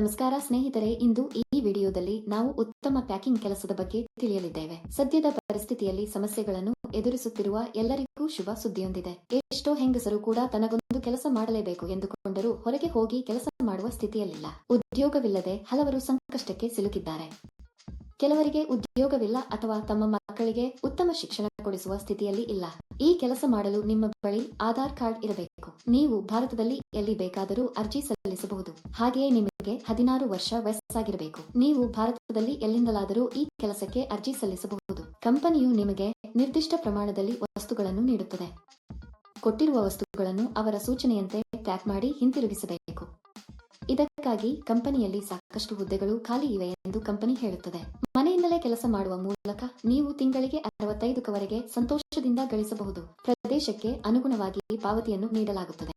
ನಮಸ್ಕಾರ ಸ್ನೇಹಿತರೆ, ಇಂದು ಈ ವಿಡಿಯೋದಲ್ಲಿ ನಾವು ಉತ್ತಮ ಪ್ಯಾಕಿಂಗ್ ಕೆಲಸದ ಬಗ್ಗೆ ತಿಳಿಯಲಿದ್ದೇವೆ. ಸದ್ಯದ ಪರಿಸ್ಥಿತಿಯಲ್ಲಿ ಸಮಸ್ಯೆಗಳನ್ನು ಎದುರಿಸುತ್ತಿರುವ ಎಲ್ಲರಿಗೂ ಶುಭ ಸುದ್ದಿಯೊಂದಿದೆ. ಎಷ್ಟೋ ಹೆಂಗಸರು ಕೂಡ ತನಗೊಂದು ಕೆಲಸ ಮಾಡಲೇಬೇಕು ಎಂದುಕೊಂಡರೂ ಹೊರಗೆ ಹೋಗಿ ಕೆಲಸ ಮಾಡುವ ಸ್ಥಿತಿಯಲ್ಲಿಲ್ಲ. ಉದ್ಯೋಗವಿಲ್ಲದೆ ಹಲವರು ಸಂಕಷ್ಟಕ್ಕೆ ಸಿಲುಕಿದ್ದಾರೆ. ಕೆಲವರಿಗೆ ಉದ್ಯೋಗವಿಲ್ಲ ಅಥವಾ ತಮ್ಮ ಮಕ್ಕಳಿಗೆ ಉತ್ತಮ ಶಿಕ್ಷಣ ಕೊಡಿಸುವ ಸ್ಥಿತಿಯಲ್ಲಿ ಇಲ್ಲ. ಈ ಕೆಲಸ ಮಾಡಲು ನಿಮ್ಮ ಬಳಿ ಆಧಾರ್ ಕಾರ್ಡ್ ಇರಬೇಕು. ನೀವು ಭಾರತದಲ್ಲಿ ಎಲ್ಲಿ ಬೇಕಾದರೂ ಅರ್ಜಿ ಸಲ್ಲಿಸಬಹುದು. ಹಾಗೆಯೇ ನಿಮಗೆ ಹದಿನಾರು ವರ್ಷ ವಯಸ್ಸಾಗಿರಬೇಕು. ನೀವು ಭಾರತದಲ್ಲಿ ಎಲ್ಲಿಂದಲಾದರೂ ಈ ಕೆಲಸಕ್ಕೆ ಅರ್ಜಿ ಸಲ್ಲಿಸಬಹುದು. ಕಂಪನಿಯು ನಿಮಗೆ ನಿರ್ದಿಷ್ಟ ಪ್ರಮಾಣದಲ್ಲಿ ವಸ್ತುಗಳನ್ನು ನೀಡುತ್ತದೆ. ಕೊಟ್ಟಿರುವ ವಸ್ತುಗಳನ್ನು ಅವರ ಸೂಚನೆಯಂತೆ ಪ್ಯಾಕ್ ಮಾಡಿ ಹಿಂತಿರುಗಿಸಬೇಕು. ಇದಕ್ಕಾಗಿ ಕಂಪನಿಯಲ್ಲಿ ಸಾಕಷ್ಟು ಹುದ್ದೆಗಳು ಖಾಲಿ ಇವೆ ಎಂದು ಕಂಪನಿ ಹೇಳುತ್ತದೆ. ಮನೆಯಿಂದಲೇ ಕೆಲಸ ಮಾಡುವ ಮೂಲಕ ನೀವು ತಿಂಗಳಿಗೆ ಅರವತ್ತೈದಕ್ಕವರೆಗೆ ಸಂತೋಷದಿಂದ ಗಳಿಸಬಹುದು. ಪ್ರದೇಶಕ್ಕೆ ಅನುಗುಣವಾಗಿ ಪಾವತಿಯನ್ನು ನೀಡಲಾಗುತ್ತದೆ.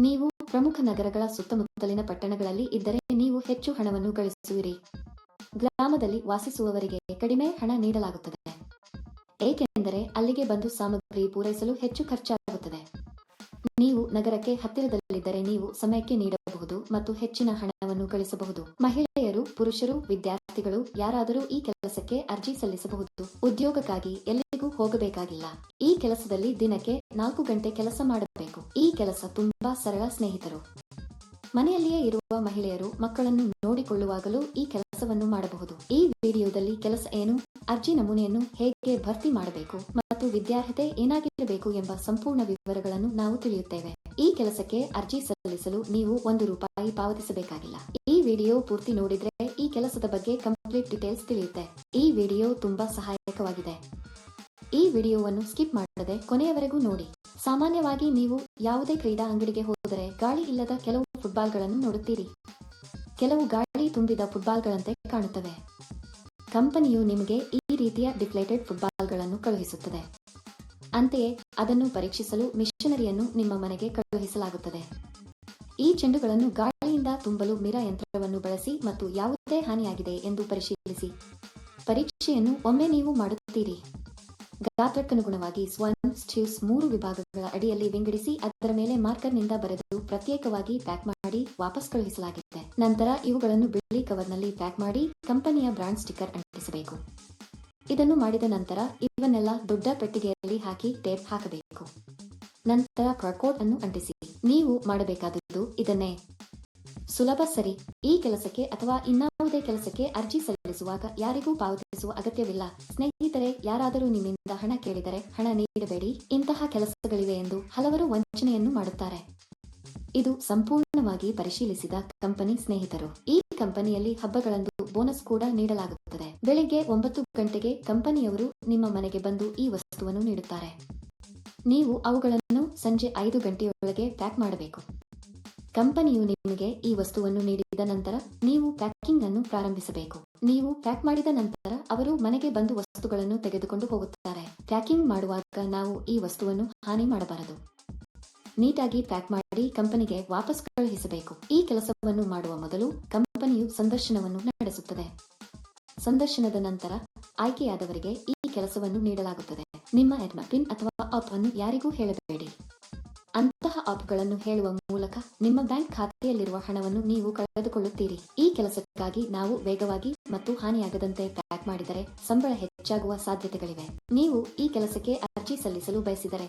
ನೀವು ಪ್ರಮುಖ ನಗರಗಳ ಸುತ್ತಮುತ್ತಲಿನ ಪಟ್ಟಣಗಳಲ್ಲಿ ಇದ್ದರೆ ನೀವು ಹೆಚ್ಚು ಹಣವನ್ನು ಗಳಿಸುವಿರಿ. ಗ್ರಾಮದಲ್ಲಿ ವಾಸಿಸುವವರಿಗೆ ಕಡಿಮೆ ಹಣ ನೀಡಲಾಗುತ್ತದೆ. ಏಕೆಂದರೆ ಅಲ್ಲಿಗೆ ಬಂದು ಸಾಮಗ್ರಿ ಪೂರೈಸಲು ಹೆಚ್ಚು ಖರ್ಚಾಗುತ್ತದೆ. ನೀವು ನಗರಕ್ಕೆ ಹತ್ತಿರದಲ್ಲಿದ್ದರೆ ನೀವು ಸಮಯಕ್ಕೆ ನೀಡಬಹುದು. ಮತ್ತು ಹೆಚ್ಚಿನ ಹಣವನ್ನು ಗಳಿಸಬಹುದು. ಮಹಿಳೆಯರು, ಪುರುಷರು, ವಿದ್ಯಾರ್ಥಿಗಳು ಯಾರಾದರೂ ಈ ಕೆಲಸಕ್ಕೆ ಅರ್ಜಿ ಸಲ್ಲಿಸಬಹುದು. ಉದ್ಯೋಗಕ್ಕಾಗಿ ಎಲ್ಲಿಗೂ ಹೋಗಬೇಕಾಗಿಲ್ಲ. ಈ ಕೆಲಸದಲ್ಲಿ ದಿನಕ್ಕೆ ನಾಲ್ಕು ಗಂಟೆ ಕೆಲಸ ಮಾಡಬೇಕು. ಈ ಕೆಲಸ ತುಂಬಾ ಸರಳ ಸ್ನೇಹಿತರು. ಮನೆಯಲ್ಲಿಯೇ ಇರುವ ಮಹಿಳೆಯರು ಮಕ್ಕಳನ್ನು ನೋಡಿಕೊಳ್ಳುವಾಗಲೂ ಈ ಕೆಲಸವನ್ನು ಮಾಡಬಹುದು. ಈ ವಿಡಿಯೋದಲ್ಲಿ ಕೆಲಸ ಏನು, ಅರ್ಜಿ ನಮೂನೆಯನ್ನು ಹೇಗೆ ಭರ್ತಿ ಮಾಡಬೇಕು ಮತ್ತು ವಿದ್ಯಾರ್ಹತೆ ಏನಾಗಿರಬೇಕು ಎಂಬ ಸಂಪೂರ್ಣ ವಿವರಗಳನ್ನು ನಾವು ತಿಳಿಯುತ್ತೇವೆ. ಈ ಕೆಲಸಕ್ಕೆ ಅರ್ಜಿ ಸಲ್ಲಿಸಲು ನೀವು ಒಂದು ರೂಪಾಯಿ ಪಾವತಿಸಬೇಕಾಗಿಲ್ಲ. ಈ ವಿಡಿಯೋ ಪೂರ್ತಿ ನೋಡಿದ್ರೆ ಈ ಕೆಲಸದ ಬಗ್ಗೆ ಕಂಪ್ಲೀಟ್ ಡೀಟೇಲ್ಸ್ ತಿಳಿಯುತ್ತೆ. ಈ ವಿಡಿಯೋ ತುಂಬಾ ಸಹಾಯಕವಾಗಿದೆ. ಈ ವಿಡಿಯೋವನ್ನು ಸ್ಕಿಪ್ ಮಾಡದೆ ಕೊನೆಯವರೆಗೂ ನೋಡಿ. ಸಾಮಾನ್ಯವಾಗಿ ನೀವು ಯಾವುದೇ ಕ್ರೀಡಾ ಅಂಗಡಿಗೆ ಹೋದರೆ ಗಾಳಿ ಇಲ್ಲದ ಕೆಲವು ಫುಟ್ಬಾಲ್ಗಳನ್ನು ನೋಡುತ್ತೀರಿ. ಕೆಲವು ಗಾಳಿ ತುಂಬಿದ ಫುಟ್ಬಾಲ್ಗಳಂತೆ ಕಾಣುತ್ತವೆ. ಕಂಪನಿಯು ನಿಮಗೆ ಈ ರೀತಿಯ ಡಿಫ್ಲೇಟೆಡ್ ಫುಟ್ಬಾಲ್ಗಳನ್ನು ಕಳುಹಿಸುತ್ತದೆ. ಅಂತೆಯೇ ಅದನ್ನು ಪರೀಕ್ಷಿಸಲು ಮಿಷನರಿಯನ್ನು ನಿಮ್ಮ ಮನೆಗೆ ಕಳುಹಿಸಲಾಗುತ್ತದೆ. ಈ ಚೆಂಡುಗಳನ್ನು ಗಾಳಿಯಿಂದ ತುಂಬಲು ಮಿರ ಯಂತ್ರವನ್ನು ಬಳಸಿ ಮತ್ತು ಯಾವುದೇ ಹಾನಿಯಾಗಿದೆ ಎಂದು ಪರಿಶೀಲಿಸಿ. ಪರೀಕ್ಷೆಯನ್ನು ಒಮ್ಮೆ ನೀವು ಮಾಡುತ್ತೀರಿ. ಗಾತ್ರಕ್ಕನುಗುಣವಾಗಿ ಸ್ವನ್ ಸ್ಟ್ಯೂಸ್ ಮೂರು ವಿಭಾಗಗಳ ಅಡಿಯಲ್ಲಿ ವಿಂಗಡಿಸಿ ಅದರ ಮೇಲೆ ಮಾರ್ಕರ್ನಿಂದ ಬರೆದು ಪ್ರತ್ಯೇಕವಾಗಿ ಪ್ಯಾಕ್ ಮಾಡಿ ವಾಪಸ್ ಕಳುಹಿಸಲಾಗಿದೆ. ನಂತರ ಇವುಗಳನ್ನು ಬಿಳಿ ಕವರ್ನಲ್ಲಿ ಪ್ಯಾಕ್ ಮಾಡಿ ಕಂಪನಿಯ ಬ್ರಾಂಡ್ ಸ್ಟಿಕ್ಕರ್ ಅಂಟಿಸಬೇಕು. ಇದನ್ನು ಮಾಡಿದ ನಂತರ ಇವನ್ನೆಲ್ಲ ದೊಡ್ಡ ಪೆಟ್ಟಿಗೆಯಲ್ಲಿ ಹಾಕಿ ಟೇಪ್ ಹಾಕಬೇಕು. ನಂತರ ಪ್ರಕೋಟ್ ಅನ್ನು ಅಂಟಿಸಿ. ನೀವು ಮಾಡಬೇಕಾದದ್ದು ಇದನ್ನೇ. ಸುಲಭ ಸರಿ. ಈ ಕೆಲಸಕ್ಕೆ ಅಥವಾ ಇನ್ನಾವುದೇ ಕೆಲಸಕ್ಕೆ ಅರ್ಜಿ ಸಲ್ಲಿಸುವಾಗ ಯಾರಿಗೂ ಪಾವತಿಸುವ ಅಗತ್ಯವಿಲ್ಲ. ಸ್ನೇಹಿತರೆ, ಯಾರಾದರೂ ನಿಮ್ಮಿಂದ ಹಣ ಕೇಳಿದರೆ ಹಣ ನೀಡಬೇಡಿ. ಇಂತಹ ಕೆಲಸಗಳಿವೆ ಎಂದು ಹಲವರು ವಂಚನೆಯನ್ನು ಮಾಡುತ್ತಾರೆ. ಇದು ಸಂಪೂರ್ಣವಾಗಿ ಪರಿಶೀಲಿಸಿದ ಕಂಪನಿ ಸ್ನೇಹಿತರು. ಈ ಕಂಪನಿಯಲ್ಲಿ ಹಬ್ಬಗಳಂದು ಬೋನಸ್ ಕೂಡ ನೀಡಲಾಗುತ್ತದೆ. ಬೆಳಿಗ್ಗೆ ಒಂಬತ್ತು ಗಂಟೆಗೆ ಕಂಪನಿಯವರು ನಿಮ್ಮ ಮನೆಗೆ ಬಂದು ಈ ವಸ್ತುವನ್ನು ನೀಡುತ್ತಾರೆ. ನೀವು ಅವುಗಳನ್ನು ಸಂಜೆ ಐದು ಗಂಟೆಯೊಳಗೆ ಪ್ಯಾಕ್ ಮಾಡಬೇಕು. ಕಂಪನಿಯು ನಿಮಗೆ ಈ ವಸ್ತುವನ್ನು ನೀಡಿದ ನಂತರ ನೀವು ಪ್ಯಾಕಿಂಗ್ ಅನ್ನು ಪ್ರಾರಂಭಿಸಬೇಕು. ನೀವು ಪ್ಯಾಕ್ ಮಾಡಿದ ನಂತರ ಅವರು ಮನೆಗೆ ಬಂದು ವಸ್ತುಗಳನ್ನು ತೆಗೆದುಕೊಂಡು ಹೋಗುತ್ತಾರೆ. ಪ್ಯಾಕಿಂಗ್ ಮಾಡುವಾಗ ನಾವು ಈ ವಸ್ತುವನ್ನು ಹಾನಿ ಮಾಡಬಾರದು. ನೀಟಾಗಿ ಪ್ಯಾಕ್ ಮಾಡಿ ಕಂಪನಿಗೆ ವಾಪಸ್ ಕಳುಹಿಸಬೇಕು. ಈ ಕೆಲಸವನ್ನು ಮಾಡುವ ಮೊದಲು ಕಂಪನಿಯು ಸಂದರ್ಶನವನ್ನು ನಡೆಸುತ್ತದೆ. ಸಂದರ್ಶನದ ನಂತರ ಆಯ್ಕೆಯಾದವರಿಗೆ ಈ ಕೆಲಸವನ್ನು ನೀಡಲಾಗುತ್ತದೆ. ನಿಮ್ಮ ಎಡ್ಮ ಪಿನ್ ಅಥವಾ ಆಪ್ ಅನ್ನು ಯಾರಿಗೂ ಹೇಳಬೇಡಿ. ಅಂತಹ ಆಪ್ಗಳನ್ನು ಹೇಳುವ ಮೂಲಕ ನಿಮ್ಮ ಬ್ಯಾಂಕ್ ಖಾತೆಯಲ್ಲಿರುವ ಹಣವನ್ನು ನೀವು ಕಳೆದುಕೊಳ್ಳುತ್ತೀರಿ. ಈ ಕೆಲಸಕ್ಕಾಗಿ ನಾವು ವೇಗವಾಗಿ ಮತ್ತು ಹಾನಿಯಾಗದಂತೆ ಪ್ಯಾಕ್ ಮಾಡಿದರೆ ಸಂಬಳ ಹೆಚ್ಚಾಗುವ ಸಾಧ್ಯತೆಗಳಿವೆ. ನೀವು ಈ ಕೆಲಸಕ್ಕೆ ಅರ್ಜಿ ಸಲ್ಲಿಸಲು ಬಯಸಿದರೆ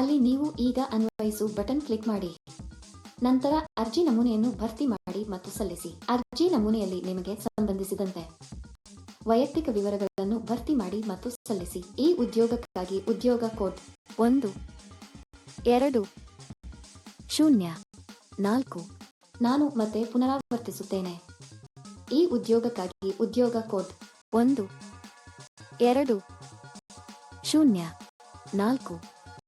ಅಲ್ಲಿ ನೀವು ಈಗ ಅನ್ವಯಿಸು ಬಟನ್ ಕ್ಲಿಕ್ ಮಾಡಿ. ನಂತರ ಅರ್ಜಿ ನಮೂನೆಯನ್ನು ಭರ್ತಿ ಮಾಡಿ ಮತ್ತು ಸಲ್ಲಿಸಿ. ಅರ್ಜಿ ನಮೂನೆಯಲ್ಲಿ ನಿಮಗೆ ಸಂಬಂಧಿಸಿದಂತೆ ವೈಯಕ್ತಿಕ ವಿವರಗಳನ್ನು ಭರ್ತಿ ಮಾಡಿ ಮತ್ತು ಸಲ್ಲಿಸಿ. ಈ ಉದ್ಯೋಗಕ್ಕಾಗಿ ಉದ್ಯೋಗ ಕೋಡ್ ಒಂದು, ಎರಡು, ಶೂನ್ಯ, ನಾಲ್ಕು, ನಾನು ಮತ್ತೆ ಪುನರಾವರ್ತಿಸುತ್ತೇನೆ. ಈ ಉದ್ಯೋಗಕ್ಕಾಗಿ ಉದ್ಯೋಗ ಕೋಡ್ ಒಂದು, ಎರಡು, ಶೂನ್ಯ, ನಾಲ್ಕು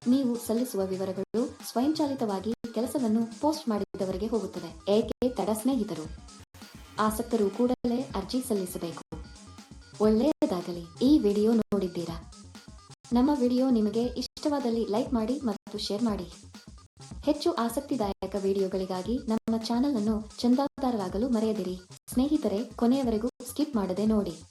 ನೀವು ಸಲ್ಲಿಸುವ ವಿವರಗಳು ಸ್ವಯಂಚಾಲಿತವಾಗಿ ಕೆಲಸವನ್ನು ಪೋಸ್ಟ್ ಮಾಡಿದವರಿಗೆ ಹೋಗುತ್ತದೆ. ಏಕೆ ತಡ ಸ್ನೇಹಿತರು? ಆಸಕ್ತರು ಕೂಡಲೇ ಅರ್ಜಿ ಸಲ್ಲಿಸಬೇಕು. ಒಳ್ಳೆಯದಾಗಲಿ. ಈ ವಿಡಿಯೋ ನೋಡಿದ್ದೀರಾ? ನಮ್ಮ ವಿಡಿಯೋ ನಿಮಗೆ ಇಷ್ಟವಾದಲ್ಲಿ ಲೈಕ್ ಮಾಡಿ ಮತ್ತು ಶೇರ್ ಮಾಡಿ. ಹೆಚ್ಚು ಆಸಕ್ತಿದಾಯಕ ವಿಡಿಯೋಗಳಿಗಾಗಿ ನಮ್ಮ ಚಾನೆಲ್ ಅನ್ನು ಚಂದಾದಾರರಾಗಲು ಮರೆಯದಿರಿ. ಸ್ನೇಹಿತರೆ, ಕೊನೆಯವರೆಗೂ ಸ್ಕಿಪ್ ಮಾಡದೆ ನೋಡಿ.